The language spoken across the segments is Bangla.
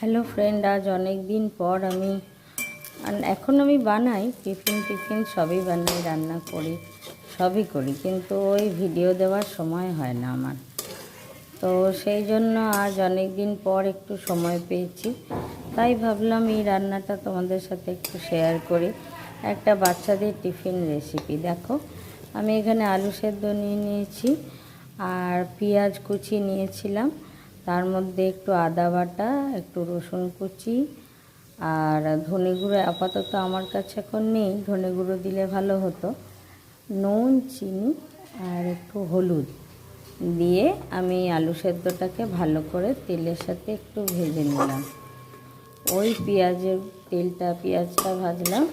হ্যালো ফ্রেন্ড আজ অনেক দিন পর আমি এখন আমি বানাই, টিফিন টিফিন সবই বানাই, রান্না করি, সবই করি, কিন্তু ওই ভিডিও দেওয়ার সময় হয় না আমার। তো সেই জন্য আজ অনেক দিন পর একটু সময় পেয়েছি, তাই ভাবলাম এই রান্নাটা তোমাদের সাথে একটু শেয়ার করি। একটা বাচ্চাদের টিফিন রেসিপি দেখো। আমি এখানে আলু সেদ্ধ নিয়ে নিয়েছি, আর পেঁয়াজ কুচি নিয়েছিলাম। তার মধ্যে একটু আদা বাটা, একটু রসুন কুচি আর ধনে গুঁড়ো আপাতত আমার কাছে এখন নেই। ধনে গুঁড়ো দিলে ভালো হতো। নুন, চিনি আর একটু হলুদ দিয়ে আমি আলু সেদ্ধটাকে ভালো করে তেলের সাথে একটু ভেজে নিলাম। ওই পেঁয়াজের তেলটা, পেঁয়াজটা ভাজলাম,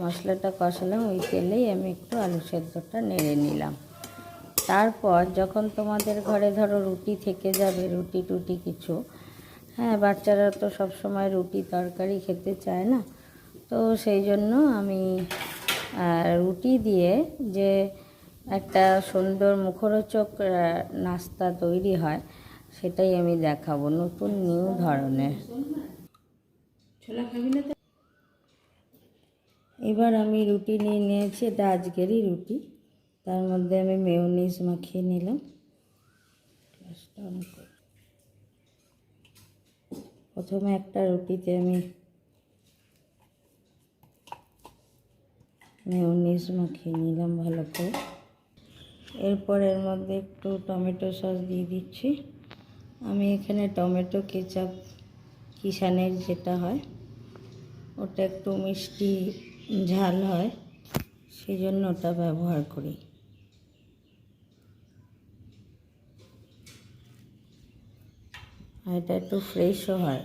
মশলাটা কষালাম, ওই তেলেই আমি একটু আলু সেদ্ধটা নেড়ে নিলাম। তারপর যখন তোমাদের ঘরে ধরো রুটি থেকে যাবে রুটি টুটি কিছু হ্যাঁ বাচ্চারা তো সব সময় রুটি তরকারি খেতে চায় না তো সেই জন্য আমি রুটি দিয়ে যে একটা সুন্দর মুখরোচক নাস্তা তৈরি হয় সেটাই আমি দেখাবো নতুন নিউ ধরনের। ছোলা খাবি না এবার আমি রুটি নিয়ে নিয়েছি এটা আজকেরই রুটি। তার মধ্যে আমি মেয়োনিজ মাখিয়ে নিলাম। করি। প্রথমে একটা রুটিতে আমি মেয়োনিজ মাখিয়ে নিলাম ভালো করে। এরপর এর মধ্যে একটু টমেটো সস দিয়ে দিচ্ছি। আমি এখানে টমেটো কেচাপ কিষানের যেটা হয়, ওটা একটু মিষ্টি ঝাল হয় সেই জন্য ওটা ব্যবহার করি। আর এটা একটু ফ্রেশও হয়।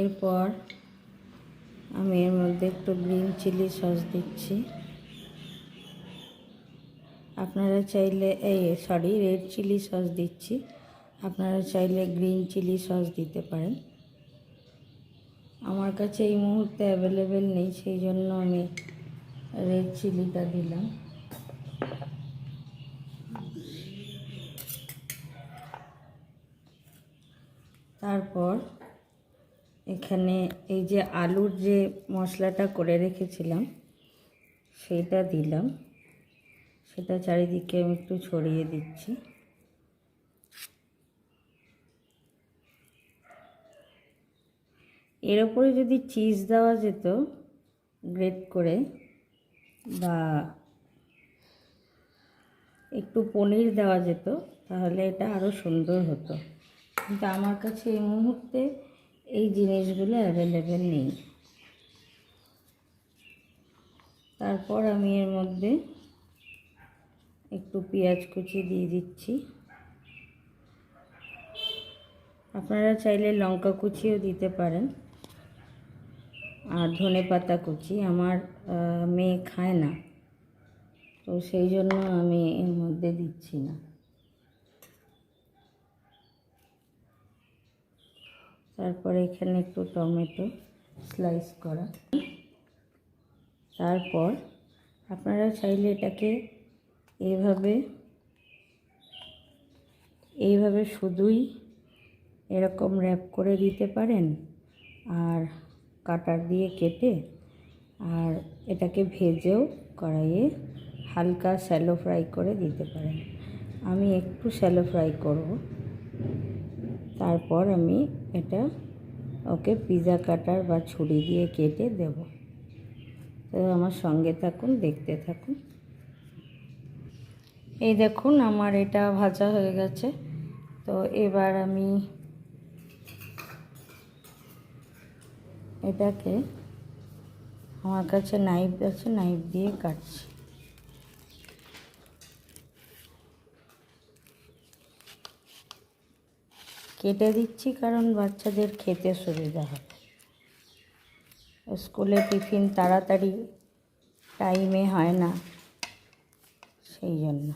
এরপর আমি এর মধ্যে একটু গ্রিন চিলি সস দিচ্ছি। আপনারা চাইলে, এই সরি রেড চিলি সস দিচ্ছি। আপনারা চাইলে গ্রিন চিলি সস দিতে পারেন। আমার কাছে এই মুহূর্তে অ্যাভেলেবেল নেই, সেই জন্য আমি রেড চিলিটা দিলাম। তারপর এখানে এই যে আলুর যে মশলাটা করে রেখেছিলাম সেইটা দিলাম। সেটা চারিদিকে আমি একটু ছড়িয়ে দিচ্ছি। এর ওপরে যদি চিজ দেওয়া যেত, গ্রেট করে, বা একটু পনির দেওয়া যেত, তাহলে এটা আরও সুন্দর হতো। কিন্তু আমার কাছে এই মুহূর্তে এই জিনিসগুলো অ্যাভেলেবেল নেই। তারপর আমি এর মধ্যে একটু পেঁয়াজ কুচি দিয়ে দিচ্ছি। আপনারা চাইলে লঙ্কা কুচিও দিতে পারেন আর ধনে পাতা কুচি আমার মেয়ে খায় না, তো সেই জন্য আমি এর মধ্যে দিচ্ছি না। তারপরে এখানে একটু টমেটো স্লাইস করা। তারপর আপনারা চাইলে এটাকে এইভাবে এইভাবে শুধুই এরকম র্যাপ করে দিতে পারেন আর কাটার দিয়ে কেটে আর এটাকে ভেজেও কড়াইয়ে হালকা শ্যালো ফ্রাই করে দিতে পারেন। আমি একটু শ্যালো ফ্রাই করব। তারপর আমি এটা ওকে পিৎজা কাটার বা ছুরি দিয়ে কেটে দেব। তো আমার সঙ্গে থাকুন, দেখতে থাকুন। এই দেখুন, আমার এটা ভাজা হয়ে গেছে। তো এবার আমি এটাকে আমার কাছে নাইফ আছে নাইফ দিয়ে কাটছি। কেটে দিচ্ছি কারণ বাচ্চাদের খেতে সুবিধা হবে। স্কুলে টিফিন তাড়াতাড়ি টাইমে হয় না, সেই জন্য।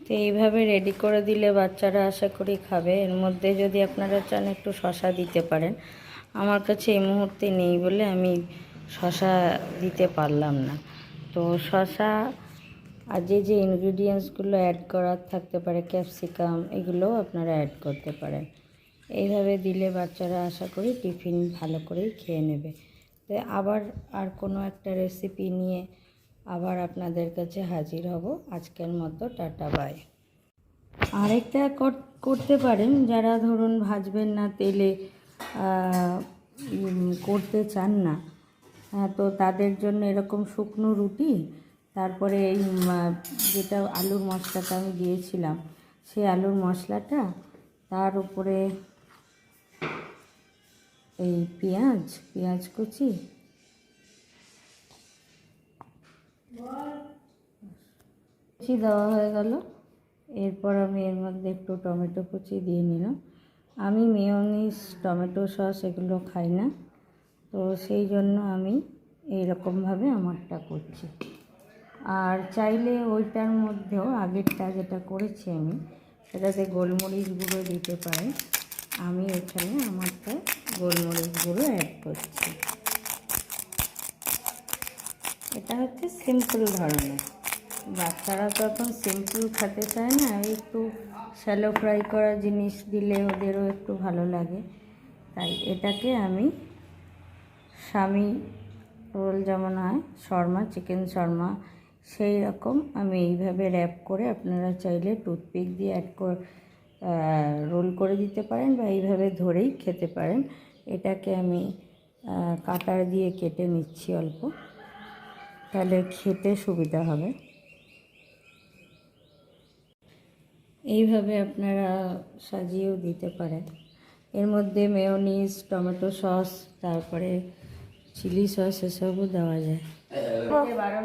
তো এইভাবে রেডি করে দিলে বাচ্চারা আশা করি খাবে। এর মধ্যে যদি আপনারা চান একটু শশা দিতে পারেন। আমার কাছে এই মুহূর্তে নেই বলে আমি শশা দিতে পারলাম না। তো শশা আর যে যে ইনগ্রিডিয়েন্টসগুলো অ্যাড করার থাকতে পারে ক্যাপসিকাম এগুলোও আপনারা অ্যাড করতে পারেন। এইভাবে দিলে বাচ্চারা আশা করি টিফিন ভালো করেই খেয়ে নেবে। তো আবার আর কোনো একটা রেসিপি নিয়ে আবার আপনাদের কাছে হাজির হব। আজকের মতো টাটা বাই আরেকটা কর- করতে পারেন যারা ধরুন ভাজবেন না তেলে করতে চান না। হ্যাঁ, তো তাদের জন্য এরকম শুকনো রুটি তারপরে এই যেটা আলুর মশলাটা আমি দিয়েছিলাম, সেই আলুর মশলাটা, তার উপরে এই পেঁয়াজ পেঁয়াজ কুচি কুচি দেওয়া হয়ে গেল। এরপর আমি এর মধ্যে একটু টমেটো কুচি দিয়ে নিলাম। আমি মেয়নিস টমেটো সস এগুলো খাই না, তো সেই জন্য আমি এইরকমভাবে আমারটা করছি। আর চাইলে ওইটার মধ্যেও আগেরটা যেটা করেছি আমি, সেটাতে গোলমরিচ গুঁড়ো দিতে পারি। আমি এখানে আমারটা গোলমরিচ গুঁড়ো অ্যাড করছি। এটা হচ্ছে সিম্পল ধরনের। বাচ্চারা তো এখন সিম্পল খেতে চায় না, একটু শ্যালো ফ্রাই করা জিনিস দিলে ওদেরও একটু ভালো লাগে। তাই এটাকে আমি স্বামী রোল যেমন হয়, শর্মা, চিকেন শর্মা সেই রকম আমি এইভাবে র্যাপ করে আপনারা চাইলে টুথপিক দিয়ে অ্যাড করে রোল করে দিতে পারেন বা এইভাবে ধরেই খেতে পারেন। এটাকে আমি কাটার দিয়ে কেটে নিচ্ছি অল্প। তাহলে খেতে সুবিধা হবে। এইভাবে আপনারা সাজিয়েও দিতে পারেন। এর মধ্যে মেয়োনিজ টমেটো সস তারপরে চিলি সস এসবও দেওয়া যায়।